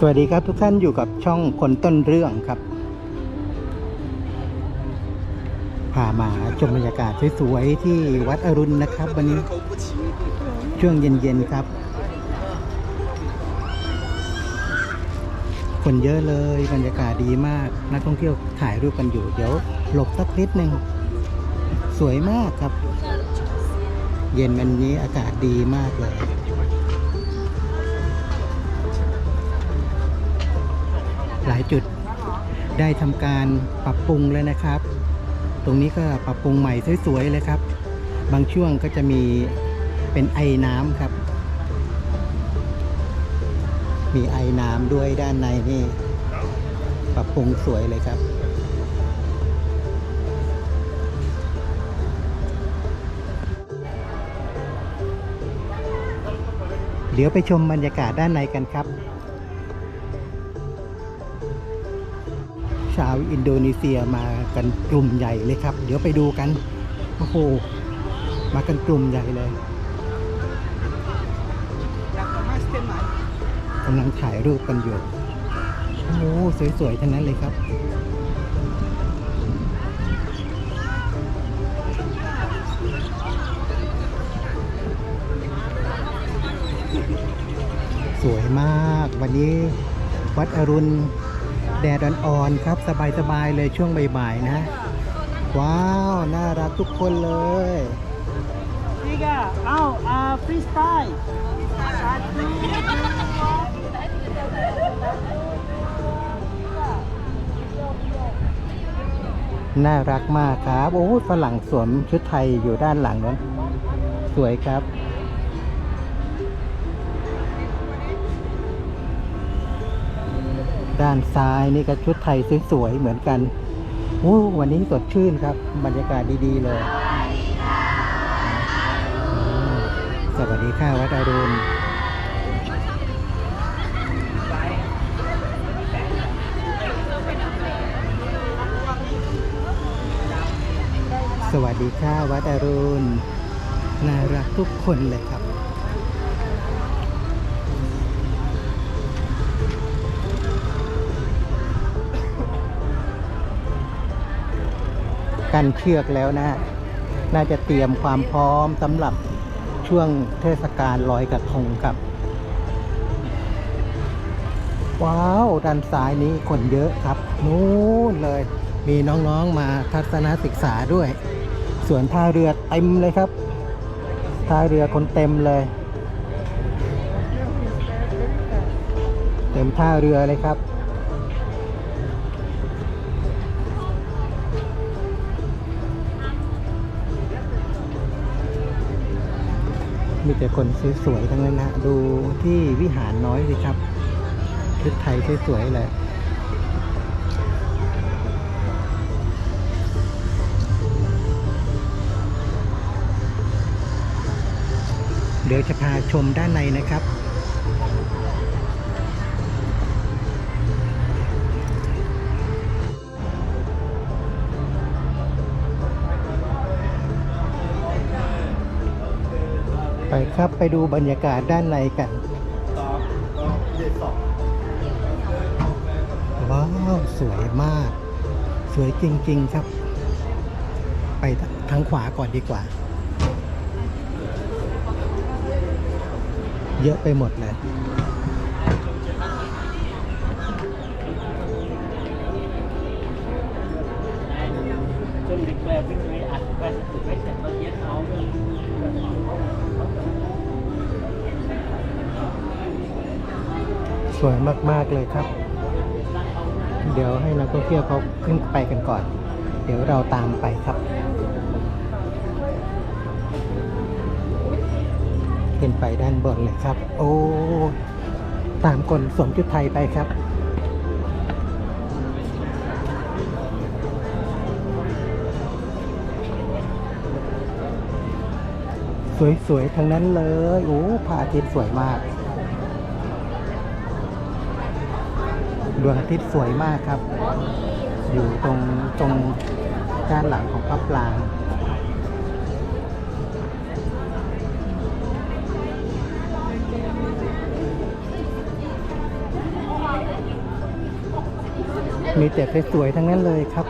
สวัสดีครับทุกท่านอยู่กับช่องคนต้นเรื่องครับพามาชมบรรยากาศสวยๆที่วัดอรุณนะครับ วันนี้ช่วงเย็นๆครับ คนเยอะเลยบรรยากาศดีมากนักท่องเที่ยวถ่ายรูปกันอยู่ เดี๋ยวหลบสักนิดหนึ่งสวยมากครับ เย็นวันนี้อากาศดีมากเลย ได้ทำการปรับปรุงแล้วนะครับ ตรงนี้ก็ปรับปรุงใหม่สวยๆเลยครับ บางช่วงก็จะมีเป็นไอน้ำครับ มีไอน้ำด้วยด้านในนี่ ปรับปรุงสวยเลยครับเดี๋ยวไปชมบรรยากาศด้านในกันครับ ชาวอินโดนีเซียมากันกลุ่มใหญ่เลยครับ เดี๋ยวไปดูกันโอ้โหมากันกลุ่มใหญ่เลยกำลังถ่ายรูปกันอยู่โอ้โหสวยๆทั้งนั้นเลยครับสวยมาก วันนี้วัดอรุณ แดดอ่อนๆครับ สบายๆเลยช่วงบ่ายๆนะ ว้าว น่ารักทุกคนเลย Tiga, au, uh, freestyle. Satu, dua, น่ารักมากครับ โอ้ยฝรั่งสวมชุดไทยอยู่ด้านหลังนั้น สวยครับ ด้านซ้ายนี่ก็ชุดไทยสวยๆเหมือนกันโอ้วันนี้สดชื่นครับ บรรยากาศดีๆ เลย สวัสดีค่ะวัดอรุณสวัสดีค่ะวัดอรุณน่ารักทุกคนเลยครับ กันเชือกแล้วนะน่าจะเตรียมความพร้อมสำหรับช่วงเทศกาลลอยกระทงครับ ว้าว ด้านซ้ายนี้คนเยอะครับ นู้นเลย มีน้องๆมาทัศนศึกษาด้วย ส่วนท่าเรือเต็มเลยครับท่าเรือคนเต็มเลย เต็มท่าเรือเลยครับ มีแต่คนสวยๆทั้งนั้นนะดูที่วิหารน้อยสิครับชุดไทยสวยๆเลยเดี๋ยวจะพาชมด้านในนะครับ ครับไปดูบรรยากาศด้านในกัน ว้าว สวยมาก สวยจริง ๆ ครับ ไปทางขวาก่อนดีกว่า เยอะไปหมดเลย Jom declare victory at West West and North Vietnam. ส สวยมาก ๆ เลยครับ เดี๋ยวให้นักท่องเที่ยวเขาขึ้นไปกันก่อน เดี๋ยวเราตามไปครับ ขึ้นไปด้านบนเลยครับ โอ้ ตามคนสวมชุดไทยไปครับสวยๆ ทั้งนั้นเลย โอ้พระอาทิตย์สวยมาก ดวงอาทิตย์สวยมากครับ อยู่ตรงตรงด้านหลังของพระปรางมีแต่สวยๆทั้งนั้นเลยครับ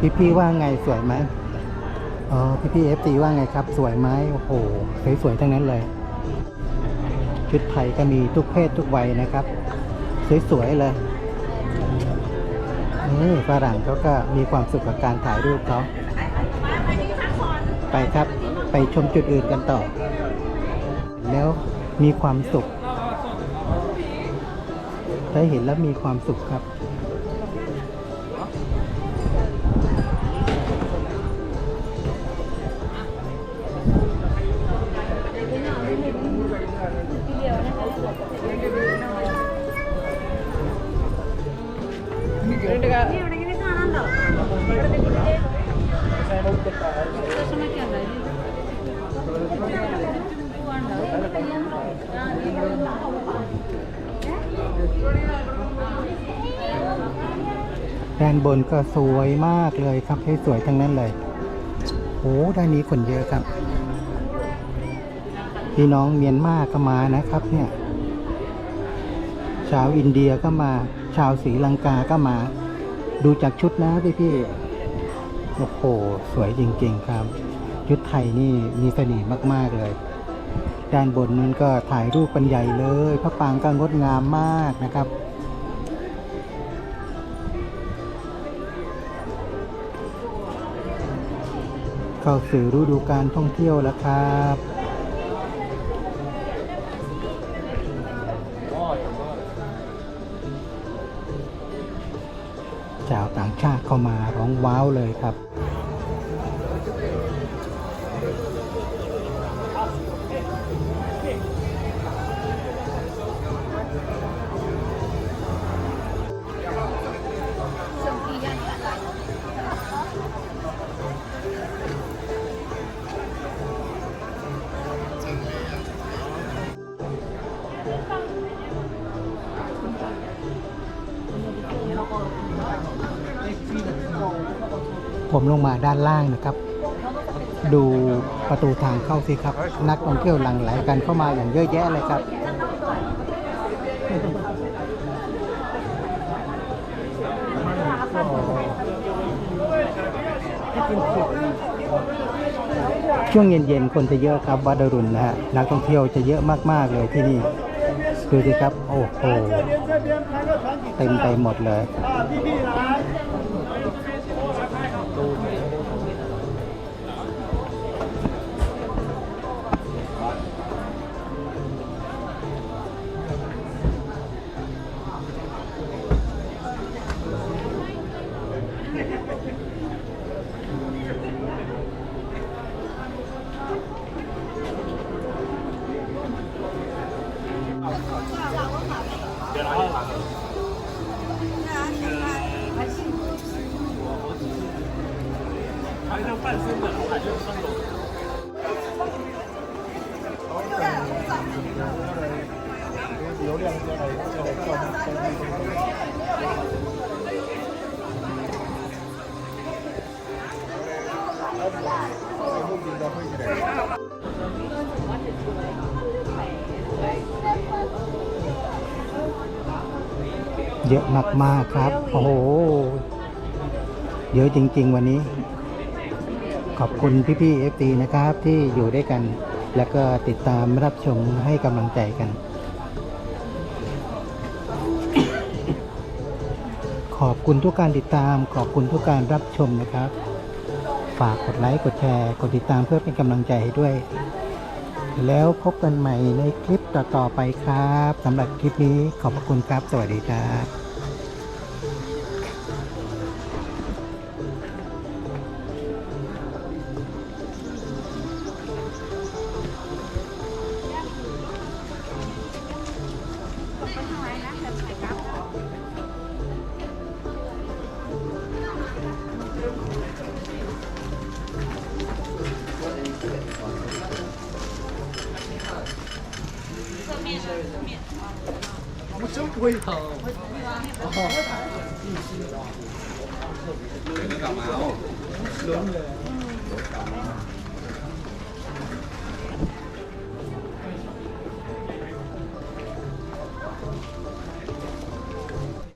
พี่พี่ว่าไงสวยไหมอ๋อพี่พี่เอฟซีว่าไงครับ สวยไหมโอ้โหสวยๆทั้งนั้นเลย ชุดไทยก็มีทุกเพศทุกวัยนะครับ สวยๆเลยนี่ฝรั่งเขาก็มีความสุขกับการถ่ายรูปเขาไปครับไปชมจุดอื่นกันต่อ แล้วมีความสุข ได้เห็นแล้วมีความสุขครับ ด้านบนก็สวยมากเลยครับให้สวยทั้งนั้นเลยโอ้ด้านนี้คนเยอะครับ พี่น้องเมียนมาก็มานะครับ เนี่ย ชาวอินเดียก็มา ชาวศรีลังกาก็มา ดูจากชุดนะพี่พี่ โอ้โห สวยจริงๆครับชุดไทยนี่มีเสน่ห์มากๆเลย ด้านบนนั้นก็ถ่ายรูปกันใหญ่เลยพระปรางก็งดงามมากนะครับเข้าสู่ฤดูการท่องเที่ยวแล้วครับชาวต่างชาติเข้ามาร้องว้าวเลยครับ ผมลงมาด้านล่างนะครับ ดูประตูทางเข้าสิครับ นักท่องเที่ยวหลั่งไหลกันเข้ามาอย่างเยอะแยะเลยครับช่วงเย็นๆคนจะเยอะครับวัดอรุณนะฮะนักท่องเที่ยวจะเยอะมากๆเลยที่นี่ดูสิครับ โอ้โหเต็มไปหมดเลย เยอะมากๆครับ โอ้โห เยอะจริง ๆ วันนี้ ขอบคุณพี่ๆเอฟตีนะครับที่อยู่ด้วยกัน แล้วก็ติดตามรับชมให้กำลังใจกัน ขอบคุณทุกการติดตาม ขอบคุณทุกการรับชมนะครับ ฝากกดไลค์กดแชร์กดติดตามเพื่อเป็นกำลังใจให้ด้วย แล้วพบกันใหม่ในคลิปต่อๆไปครับสำหรับคลิปนี้ขอบพระคุณครับ สวัสดีครับ 我真不会疼。干嘛哦？